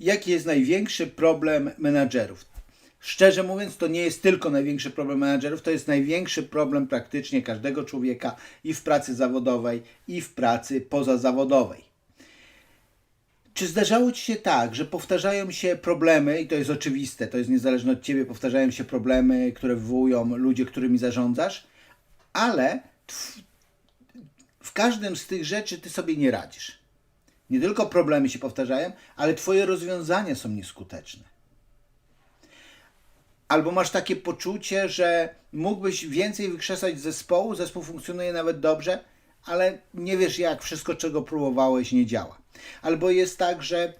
Jaki jest największy problem menadżerów? Szczerze mówiąc, to nie jest tylko największy problem menadżerów, to jest największy problem praktycznie każdego człowieka i w pracy zawodowej, i w pracy pozazawodowej. Czy zdarzało Ci się tak, że powtarzają się problemy, i to jest oczywiste, to jest niezależne od Ciebie, powtarzają się problemy, które wywołują ludzie, którymi zarządzasz, ale w każdym z tych rzeczy Ty sobie nie radzisz. Nie tylko problemy się powtarzają, ale Twoje rozwiązania są nieskuteczne. Albo masz takie poczucie, że mógłbyś więcej wykrzesać zespołu, zespół funkcjonuje nawet dobrze, ale nie wiesz jak, wszystko czego próbowałeś nie działa. Albo jest tak, że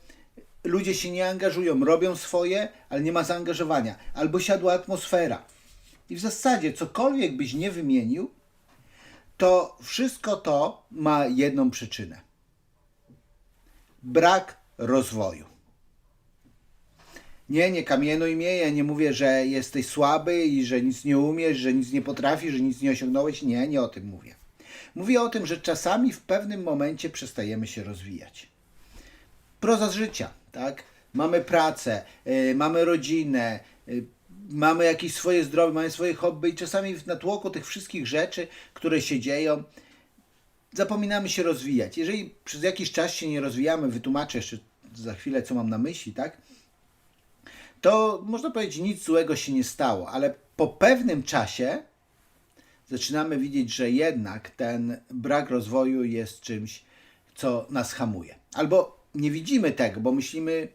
ludzie się nie angażują, robią swoje, ale nie ma zaangażowania. Albo siadła atmosfera. I w zasadzie cokolwiek byś nie wymienił, to wszystko to ma jedną przyczynę. Brak rozwoju. Nie, nie kamienuj mnie, ja nie mówię, że jesteś słaby i że nic nie umiesz, że nic nie potrafisz, że nic nie osiągnąłeś. Nie, nie o tym mówię. Mówię o tym, że czasami w pewnym momencie przestajemy się rozwijać. Proza z życia, tak? Mamy pracę, y, mamy rodzinę, y, mamy jakieś swoje zdrowie, mamy swoje hobby i czasami w natłoku tych wszystkich rzeczy, które się dzieją, zapominamy się rozwijać. Jeżeli przez jakiś czas się nie rozwijamy, wytłumaczę jeszcze za chwilę, co mam na myśli, tak? To można powiedzieć, nic złego się nie stało, ale po pewnym czasie zaczynamy widzieć, że jednak ten brak rozwoju jest czymś, co nas hamuje. Albo nie widzimy tego, bo myślimy,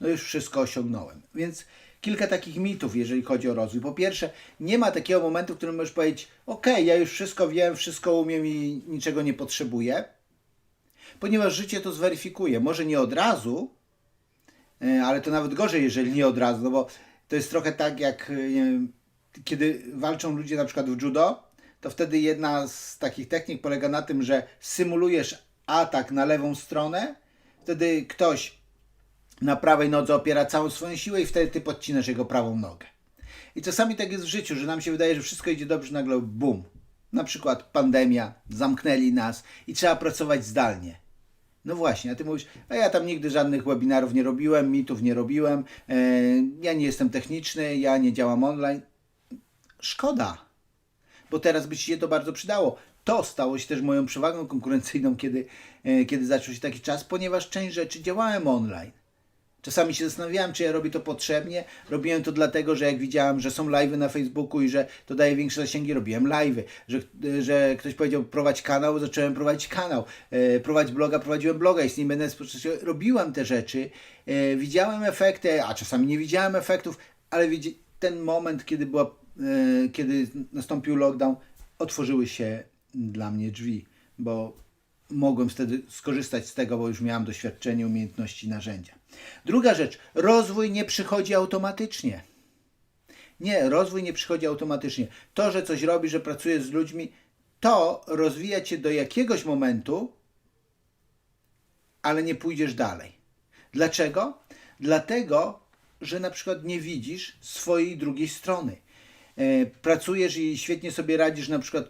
no już wszystko osiągnąłem. Więc kilka takich mitów, jeżeli chodzi o rozwój. Po pierwsze, nie ma takiego momentu, w którym możesz powiedzieć: OK, ja już wszystko wiem, wszystko umiem i niczego nie potrzebuję, ponieważ życie to zweryfikuje. Może nie od razu, e, ale to nawet gorzej, jeżeli nie od razu, no bo to jest trochę tak, jak e, wiem, kiedy walczą ludzie na przykład w judo, to wtedy jedna z takich technik polega na tym, że symulujesz atak na lewą stronę, wtedy ktoś na prawej nodze opiera całą swoją siłę i wtedy ty podcinasz jego prawą nogę. I czasami tak jest w życiu, że nam się wydaje, że wszystko idzie dobrze, nagle bum. Na przykład pandemia, zamknęli nas i trzeba pracować zdalnie. No właśnie, a ty mówisz, a ja tam nigdy żadnych webinarów nie robiłem, mitów nie robiłem, e, ja nie jestem techniczny, ja nie działam online. Szkoda, bo teraz by Ci się to bardzo przydało. To stało się też moją przewagą konkurencyjną, kiedy, e, kiedy zaczął się taki czas, ponieważ część rzeczy działałem online. Czasami się zastanawiałem, czy ja robię to potrzebnie. Robiłem to dlatego, że jak widziałem, że są live'y na Facebooku i że to daje większe zasięgi, robiłem live'y. Że, że ktoś powiedział prowadź kanał, zacząłem prowadzić kanał. E, prowadź bloga, prowadziłem bloga i z nim będę. Robiłem te rzeczy, e, widziałem efekty, a czasami nie widziałem efektów, ale ten moment, kiedy, była, e, kiedy nastąpił lockdown, otworzyły się dla mnie drzwi, bo mogłem wtedy skorzystać z tego, bo już miałem doświadczenie, umiejętności, narzędzia. Druga rzecz, rozwój nie przychodzi automatycznie. Nie, rozwój nie przychodzi automatycznie. To, że coś robisz, że pracujesz z ludźmi, to rozwija cię do jakiegoś momentu, ale nie pójdziesz dalej. Dlaczego? Dlatego, że na przykład nie widzisz swojej drugiej strony. E, Pracujesz i świetnie sobie radzisz na przykład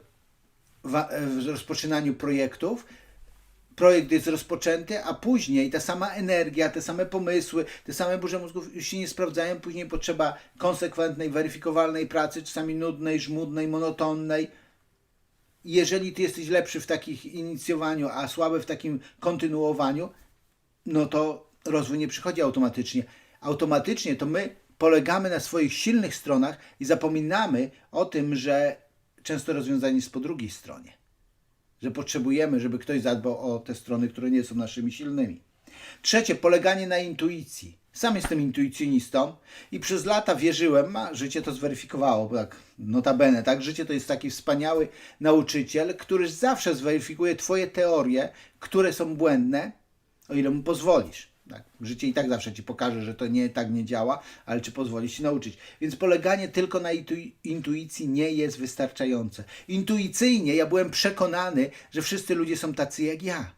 w rozpoczynaniu projektów, projekt jest rozpoczęty, a później ta sama energia, te same pomysły, te same burze mózgów już się nie sprawdzają. Później potrzeba konsekwentnej, weryfikowalnej pracy, czasami nudnej, żmudnej, monotonnej. Jeżeli ty jesteś lepszy w takich inicjowaniu, a słaby w takim kontynuowaniu, no to rozwój nie przychodzi automatycznie. Automatycznie to my polegamy na swoich silnych stronach i zapominamy o tym, że często rozwiązanie jest po drugiej stronie. Że potrzebujemy, żeby ktoś zadbał o te strony, które nie są naszymi silnymi. Trzecie, poleganie na intuicji. Sam jestem intuicjonistą i przez lata wierzyłem, a życie to zweryfikowało, tak notabene, tak? Życie to jest taki wspaniały nauczyciel, który zawsze zweryfikuje Twoje teorie, które są błędne, o ile mu pozwolisz. Tak? Życie i tak zawsze ci pokaże, że to nie tak nie działa, ale czy pozwolisz się nauczyć. Więc poleganie tylko na intu- intuicji nie jest wystarczające. Intuicyjnie ja byłem przekonany, że wszyscy ludzie są tacy jak ja.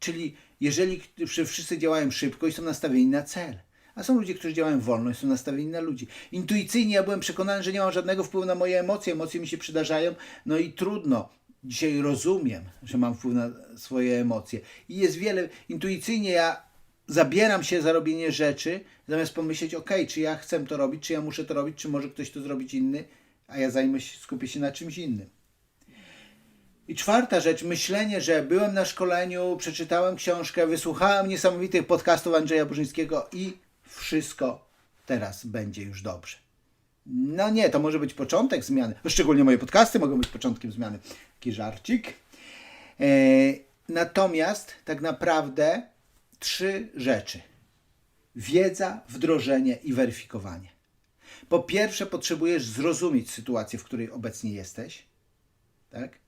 Czyli jeżeli że wszyscy działają szybko i są nastawieni na cel. A są ludzie, którzy działają wolno i są nastawieni na ludzi. Intuicyjnie ja byłem przekonany, że nie mam żadnego wpływu na moje emocje. Emocje mi się przydarzają, no i trudno. Dzisiaj rozumiem, że mam wpływ na swoje emocje. I jest wiele. Intuicyjnie ja zabieram się za robienie rzeczy, zamiast pomyśleć, ok, czy ja chcę to robić, czy ja muszę to robić, czy może ktoś to zrobić inny, a ja zajmę się, skupię się na czymś innym. I czwarta rzecz, myślenie, że byłem na szkoleniu, przeczytałem książkę, wysłuchałem niesamowitych podcastów Andrzeja Burzyńskiego i wszystko teraz będzie już dobrze. No nie, to może być początek zmiany. Szczególnie moje podcasty mogą być początkiem zmiany. Taki żarcik. E, natomiast tak naprawdę trzy rzeczy. Wiedza, wdrożenie i weryfikowanie. Po pierwsze, potrzebujesz zrozumieć sytuację, w której obecnie jesteś. Tak?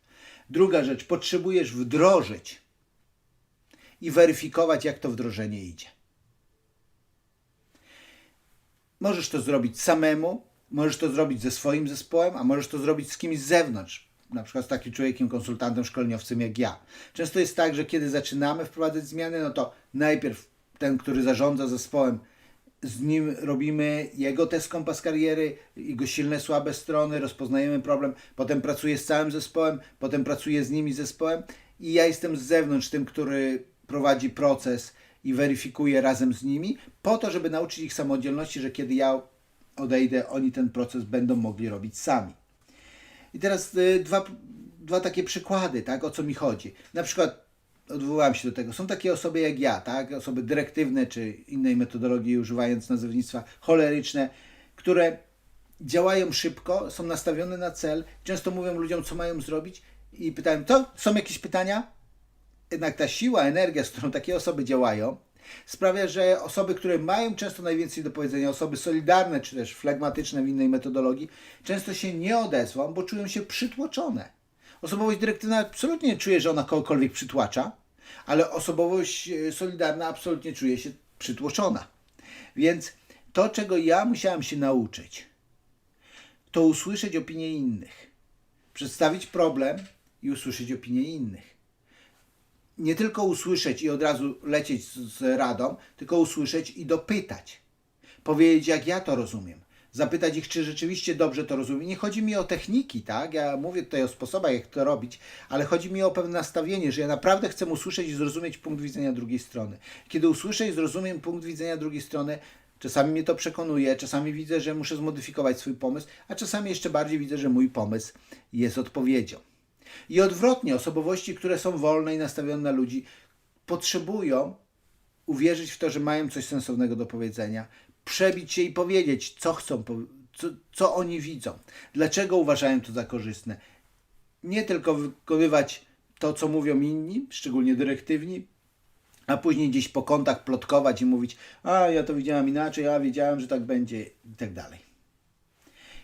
Druga rzecz, potrzebujesz wdrożyć i weryfikować, jak to wdrożenie idzie. Możesz to zrobić samemu, możesz to zrobić ze swoim zespołem, a możesz to zrobić z kimś z zewnątrz, na przykład z takim człowiekiem, konsultantem, szkoleniowcem jak ja. Często jest tak, że kiedy zaczynamy wprowadzać zmiany, no to najpierw ten, który zarządza zespołem, z nim robimy jego test kompas kariery, jego silne, słabe strony, rozpoznajemy problem, potem pracuję z całym zespołem, potem pracuję z nimi zespołem i ja jestem z zewnątrz tym, który prowadzi proces i weryfikuje razem z nimi, po to, żeby nauczyć ich samodzielności, że kiedy ja odejdę, oni ten proces będą mogli robić sami. I teraz y, dwa, dwa takie przykłady, tak, o co mi chodzi. Na przykład odwołałem się do tego. Są takie osoby jak ja, tak, osoby dyrektywne czy innej metodologii, używając nazewnictwa choleryczne, które działają szybko, są nastawione na cel, często mówią ludziom, co mają zrobić i pytają, to są jakieś pytania? Jednak ta siła, energia, z którą takie osoby działają, sprawia, że osoby, które mają często najwięcej do powiedzenia, osoby solidarne czy też flegmatyczne w innej metodologii, często się nie odezwą, bo czują się przytłoczone. Osobowość dyrektywna absolutnie nie czuje, że ona kogokolwiek przytłacza, ale osobowość e, solidarna absolutnie czuje się przytłoczona. Więc to, czego ja musiałem się nauczyć, to usłyszeć opinie innych, przedstawić problem i usłyszeć opinie innych nie tylko usłyszeć i od razu lecieć z, z radą, tylko usłyszeć i dopytać. Powiedzieć, jak ja to rozumiem. Zapytać ich, czy rzeczywiście dobrze to rozumiem. Nie chodzi mi o techniki, tak? Ja mówię tutaj o sposobach, jak to robić, ale chodzi mi o pewne nastawienie, że ja naprawdę chcę usłyszeć i zrozumieć punkt widzenia drugiej strony. Kiedy usłyszę i zrozumiem punkt widzenia drugiej strony, czasami mnie to przekonuje, czasami widzę, że muszę zmodyfikować swój pomysł, a czasami jeszcze bardziej widzę, że mój pomysł jest odpowiedzią. I odwrotnie, osobowości, które są wolne i nastawione na ludzi, potrzebują uwierzyć w to, że mają coś sensownego do powiedzenia, przebić się i powiedzieć, co chcą, co, co oni widzą, dlaczego uważają to za korzystne. Nie tylko wykonywać to, co mówią inni, szczególnie dyrektywni, a później gdzieś po kątach plotkować i mówić, a ja to widziałem inaczej, a wiedziałem, że tak będzie i tak dalej.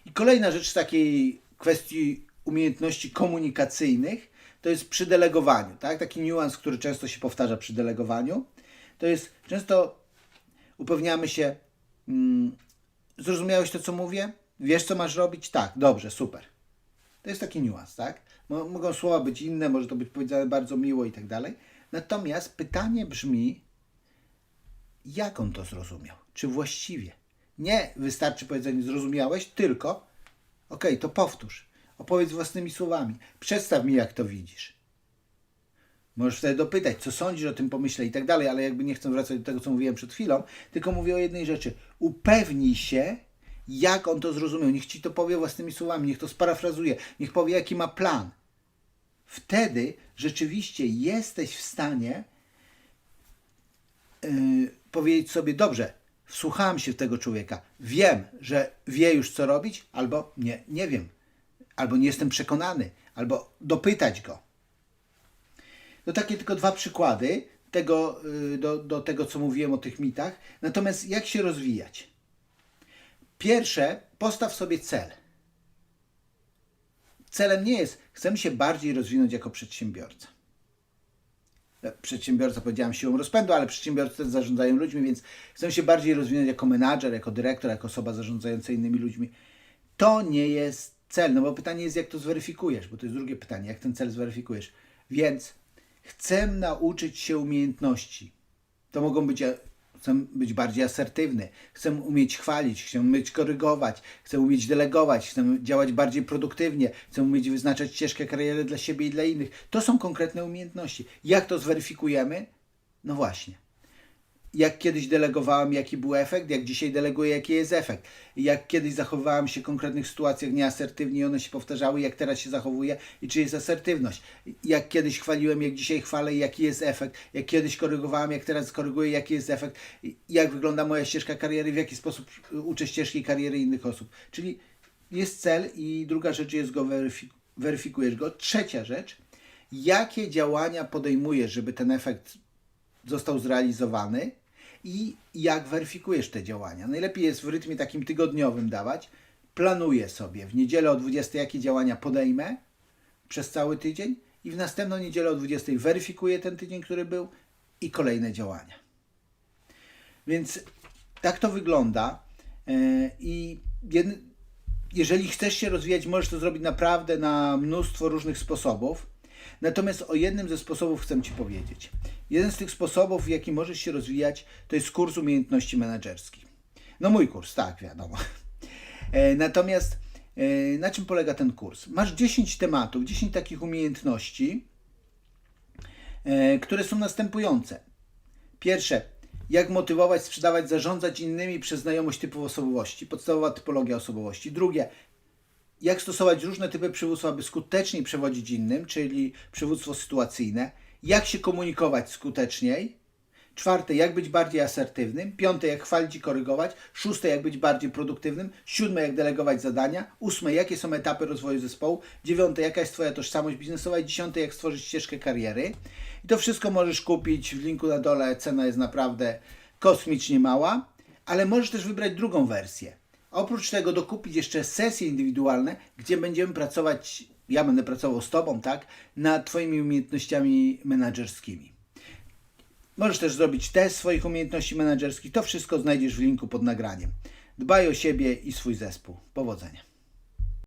I kolejna rzecz takiej kwestii umiejętności komunikacyjnych to jest przy delegowaniu. Tak? Taki niuans, który często się powtarza przy delegowaniu, to jest często upewniamy się, mm, zrozumiałeś to, co mówię? Wiesz, co masz robić? Tak, dobrze, super. To jest taki niuans, tak? Mogą słowa być inne, może to być powiedziane bardzo miło i tak dalej. Natomiast pytanie brzmi, jak on to zrozumiał? Czy właściwie? Nie wystarczy powiedzenie zrozumiałeś, tylko ok, to powtórz. Opowiedz własnymi słowami. Przedstaw mi, jak to widzisz. Możesz wtedy dopytać, co sądzisz o tym pomyśle i tak dalej, ale jakby nie chcę wracać do tego, co mówiłem przed chwilą, tylko mówię o jednej rzeczy. Upewnij się, jak on to zrozumiał. Niech ci to powie własnymi słowami, niech to sparafrazuje, niech powie, jaki ma plan. Wtedy rzeczywiście jesteś w stanie yy, powiedzieć sobie, dobrze, wsłuchałem się w tego człowieka, wiem, że wie już, co robić, albo nie, nie wiem albo nie jestem przekonany, albo dopytać go. To takie tylko dwa przykłady tego, y, do, do tego, co mówiłem o tych mitach. Natomiast jak się rozwijać? Pierwsze, postaw sobie cel. Celem nie jest, chcemy się bardziej rozwinąć jako przedsiębiorca. E, przedsiębiorca powiedziałem siłą rozpędu, ale przedsiębiorcy zarządzają ludźmi, więc chcę się bardziej rozwinąć jako menadżer, jako dyrektor, jako osoba zarządzająca innymi ludźmi. To nie jest cel, no bo pytanie jest, jak to zweryfikujesz, bo to jest drugie pytanie, jak ten cel zweryfikujesz. Więc chcę nauczyć się umiejętności. To mogą być, chcę być bardziej asertywny, chcę umieć chwalić, chcę umieć korygować, chcę umieć delegować, chcę działać bardziej produktywnie, chcę umieć wyznaczać ścieżkę kariery dla siebie i dla innych. To są konkretne umiejętności. Jak to zweryfikujemy? No właśnie. Jak kiedyś delegowałem, jaki był efekt, jak dzisiaj deleguję, jaki jest efekt. Jak kiedyś zachowywałem się w konkretnych sytuacjach nieasertywnie i one się powtarzały, jak teraz się zachowuję i czy jest asertywność. Jak kiedyś chwaliłem, jak dzisiaj chwalę jaki jest efekt. Jak kiedyś korygowałem, jak teraz koryguję, jaki jest efekt. Jak wygląda moja ścieżka kariery, w jaki sposób uczę ścieżki kariery innych osób. Czyli jest cel i druga rzecz jest go weryfik- weryfikujesz go. Trzecia rzecz, jakie działania podejmujesz, żeby ten efekt został zrealizowany i jak weryfikujesz te działania. Najlepiej jest w rytmie takim tygodniowym dawać. Planuję sobie w niedzielę o 20 jakie działania podejmę przez cały tydzień i w następną niedzielę o 20 weryfikuję ten tydzień, który był i kolejne działania. Więc tak to wygląda E, i jeżeli chcesz się rozwijać, możesz to zrobić naprawdę na mnóstwo różnych sposobów. Natomiast o jednym ze sposobów chcę Ci powiedzieć. Jeden z tych sposobów, w jaki możesz się rozwijać, to jest kurs umiejętności menedżerskich. No mój kurs, tak, wiadomo. E, Natomiast e, na czym polega ten kurs? Masz 10 tematów, 10 takich umiejętności, e, które są następujące. Pierwsze, jak motywować, sprzedawać, zarządzać innymi przez znajomość typów osobowości, podstawowa typologia osobowości. Drugie, jak stosować różne typy przywództwa, aby skuteczniej przewodzić innym, czyli przywództwo sytuacyjne. Jak się komunikować skuteczniej. Czwarte, jak być bardziej asertywnym. Piąte, jak chwalić i korygować. Szóste, jak być bardziej produktywnym. Siódme, jak delegować zadania. Ósme, jakie są etapy rozwoju zespołu. Dziewiąte, jaka jest Twoja tożsamość biznesowa. I dziesiąte, jak stworzyć ścieżkę kariery. I to wszystko możesz kupić w linku na dole. Cena jest naprawdę kosmicznie mała, ale możesz też wybrać drugą wersję. Oprócz tego dokupić jeszcze sesje indywidualne, gdzie będziemy pracować, ja będę pracował z Tobą, tak, nad Twoimi umiejętnościami menedżerskimi. Możesz też zrobić test swoich umiejętności menedżerskich. To wszystko znajdziesz w linku pod nagraniem. Dbaj o siebie i swój zespół. Powodzenia.